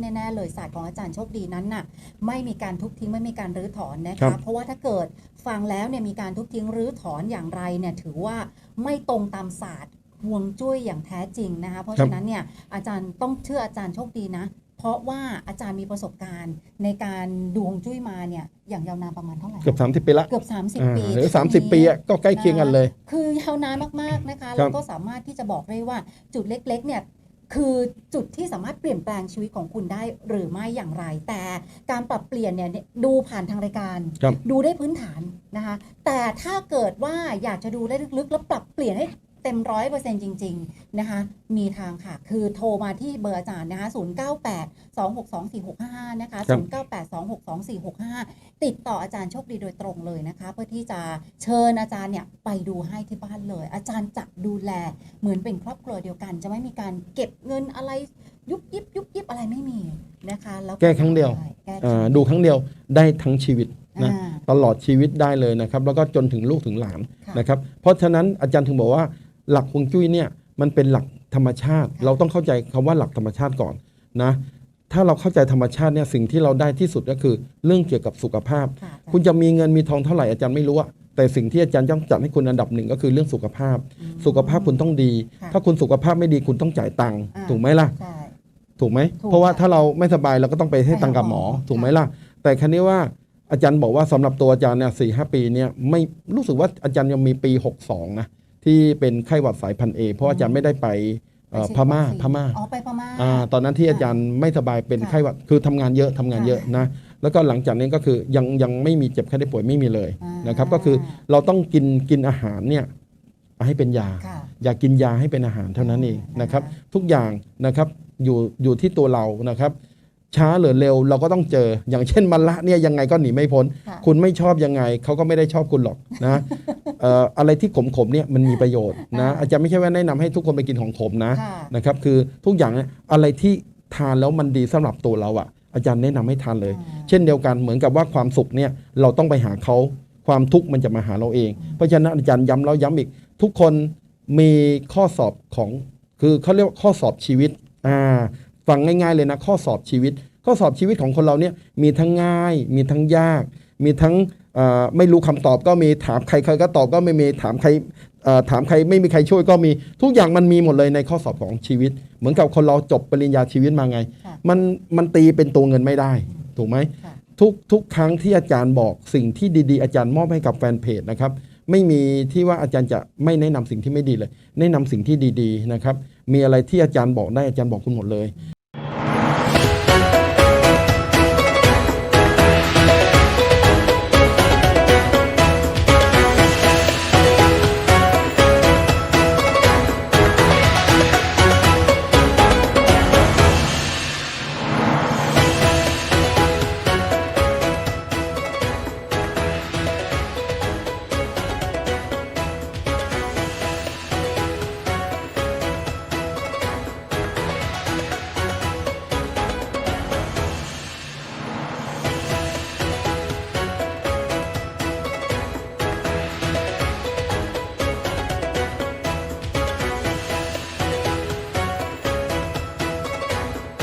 แน่ๆเลยศาสตร์ของอาจารย์โชคดีนั้นน่ะไม่มีการทุบทิ้งไม่มีการรื้อถอนนะครัคะบ เพราะว่าถ้าเกิดฟังแล้วเนี่ยมีการทุบทิ้งรื้อถอนอย่างไรเนี่ยถือว่าไม่ตรงตามศาสตร์ฮวงจุ้ยอย่างแท้จริงนะคะเพราะฉะนั้นเนี่ยอาจารย์ต้องเชื่ออาจารย์โชคดีนะ เพราะว่าอาจารย์มีประสบการณ์ในการดูฮวงจุ้ยมาเนี่ยอย่างยาวนานประมาณเท่าไหร่เกือบ 30 ปีละเกือบ อ่า30 ปีหรือทีนี้30 ปีอะก็ใกล้เคียงกันเลย คือยาวนานมากๆนะคะครัแล้วบก็สามารถที่จะบอกได้ว่าจุดเล็กๆเนี่ย คือจุดที่สามารถเปลี่ยนแปลงชีวิตของคุณได้หรือไม่อย่างไร แต่การปรับเปลี่ยนเนี่ยดูผ่านทางรายการ ครับ ดูได้พื้นฐานนะคะแต่ถ้าเกิดว่าอยากจะดูได้ลึกๆ แล้วปรับเปลี่ยนให้ เต็มร้อยเปอร์เซ็นต์จริง ๆ นะคะ มีทางค่ะ คือโทรมาที่เบอร์อาจารย์นะคะ098 262 4655นะคะครับ098 262 4655ติดต่ออาจารย์โชคดีโดยตรงเลยนะคะ เพื่อที่จะเชิญอาจารย์เนี่ยไปดูให้ที่บ้านเลย อาจารย์จะดูแลเหมือนเป็นครอบครัวเดียวกัน จะไม่มีการเก็บเงินอะไรยุบยิบยุบยิบอะไรไม่มีนะคะแล้วแก้ครั้งเดียวแก้อ่าครั้งดูครั้งเดียวได้ทั้งชีวิตนะอ่าตลอดชีวิตได้เลยนะครับ แล้วก็จนถึงลูกถึงหลานค่ะนะครับ เพราะฉะนั้นอาจารย์ถึงบอกว่า หลักฮวงจุ้ยเนี่ยมันเป็นหลักธรรมชาติค่ะเราต้องเข้าใจคำว่าหลักธรรมชาติก่อนนะถ้าเราเข้าใจธรรมชาติเนี่ยสิ่งที่เราได้ที่สุดก็คือ เรื่องเกี่ยวกับสุขภาพค่ะคุณจะมีเงินมีทองเท่าไหร่อาจารย์ไม่รู้อะแต่สิ่งที่อาจารย์ต้องจัดให้คุณอันดับหนึ่งก็คือเรื่องสุขภาพอืมสุขภาพคุณต้องดีค่ะถ้าคุณสุขภาพไม่ดีคุณต้องจ่ายตังค์อ่าถูกไหมล่ะใช่ถูกไหมถูกเพราะว่าค่ะถ้าเราไม่สบายเราก็ต้องไปให้ตังค์กับหมอไปหาหมอถูกไหมล่ะ แต่ครั้นี้ว่าอาจารย์บอกว่าสำหรับตัวอาจารย์เนี่ยสี่ห้าปีเนี่ยไม่รู้สึกว่าอาจารย์ยังมีปี62นะ ที่เป็นไข้หวัดสายพันธุ์เอเพราะอาจารย์ไม่ได้ไปเอ่อไปฉีดพม่าวัคซีน พม่า อ๋อไปพม่า อ่าตอนนั้นที่ค่ะอาจารย์ไม่สบายเป็นค่ะไข้หวัดคือทำงานเยอะทำงานเยอะค่ะนะแล้วก็หลังจากนี้ก็คือยังยังไม่มีเจ็บไข้ได้ป่วยไม่มีเลยอ่านนะครับก็คือเราต้องกินกินอาหารเนี่ยให้เป็นยา ค่ะอย่ากินยาให้เป็นอาหารเท่านั้นเองอ่านนะครับนะคะทุกอย่างนะครับอยู่อยู่ที่ตัวเรานะครับ ช้าหรือเร็วเราก็ต้องเจออย่างเช่นมันละเนี่ยยังไงก็หนีไม่พ้น ค่ะ คุณไม่ชอบยังไงเขาก็ไม่ได้ชอบคุณหรอกนะเอ่ออะไรที่ขมๆเนี่ยมันมีประโยชน์นะอ่าอาจารย์ไม่ใช่ว่าแนะนำให้ทุกคนไปกินของขมนะค่ะนะครับคือทุกอย่างเนี่ยอะไรที่ทานแล้วมันดีสำหรับตัวเราอะอาจารย์แนะนำให้ทานเลยอ่าเช่นเดียวกันเหมือนกับว่าความสุขเนี่ยเราต้องไปหาเขาความทุกข์มันจะมาหาเราเอง เพราะฉะนั้นอาจารย์ย้ำแล้วย้ำอีก ทุกคนมีข้อสอบของคือเขาเรียกว่าข้อสอบชีวิตอ่าฟังง่ายๆเลยนะข้อสอบชีวิต ข้อสอบชีวิตของคนเราเนี่ยมีทั้งง่าย มีทั้งยาก มีทั้งเอ่อไม่รู้คำตอบก็มีถามใครใครก็ตอบก็ไม่มีถามใครเอ่อถามใครไม่มีใครช่วยก็มีทุกอย่างมันมีหมดเลยในข้อสอบของชีวิต เหมือนกับคนเราจบปริญญาชีวิตมาไงค่ะมันมันตีเป็นตัวเงินไม่ได้ ถูกไหมค่ะทุกทุกครั้งที่อาจารย์บอกสิ่งที่ดี ๆ อาจารย์มอบให้กับแฟนเพจนะครับไม่มีที่ว่าอาจารย์จะไม่แนะนำสิ่งที่ไม่ดีเลย แนะนำสิ่งที่ดีๆนะครับมีอะไรที่อาจารย์บอกได้อาจารย์บอกคุณหมดเลย